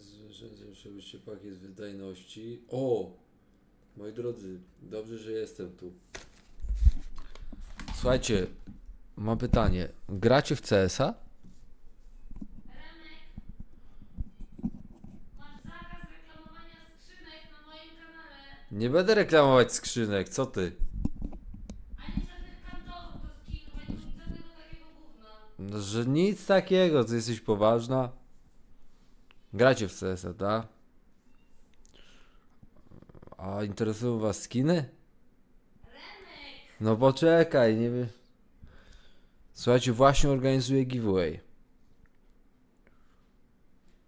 Zwierzęciem przebyście pakiet wydajności. O! Moi drodzy, dobrze, że jestem tu. Słuchajcie, mam pytanie. Gracie w CS-a? Nie będę reklamować skrzynek, co ty? No, że nic takiego, ty jesteś poważna? Gracie w CS-a, tak? A interesują was skiny? No poczekaj, nie wiem. Słuchajcie, właśnie organizuję giveaway.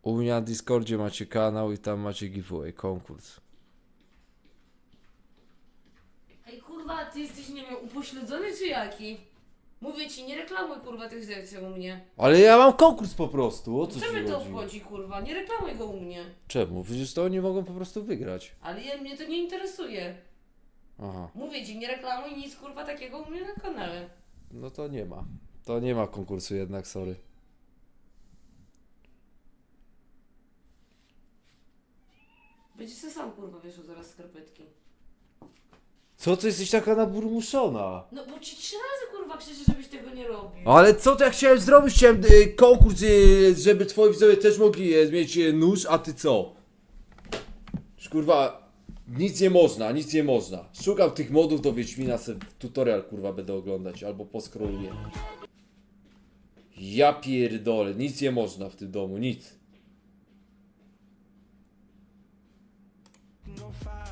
U mnie na Discordzie macie kanał i tam macie giveaway, konkurs. Ej kurwa, ty jesteś, nie wiem, upośledzony czy jaki? Mówię ci, nie reklamuj kurwa tych rzeczy u mnie. Ale ja mam konkurs po prostu, o co Co ci mnie to chodzi? obchodzi kurwa? Nie reklamuj go u mnie. Czemu? Przecież to oni mogą po prostu wygrać. Ale ja, mnie to nie interesuje. Aha, Mówię ci, nie reklamuj nic kurwa takiego u mnie na kanale. no to nie ma. To nie ma konkursu jednak, sorry. Będzie se sam kurwa wieszał zaraz skarpetki. Co ty jesteś taka naburmuszona? No bo ci trzy razy kurwa krzyczy, ale co to ja chciałem zrobić? Chciałem y, konkurs, y, żeby twoi widzowie też mogli y, mieć y, nóż, a ty co? Kurwa, nic nie można, nic nie można. Szukam tych modów do Wiedźmina, se tutorial kurwa będę oglądać, albo poskroluję. Ja pierdolę, nic nie można w tym domu, nic.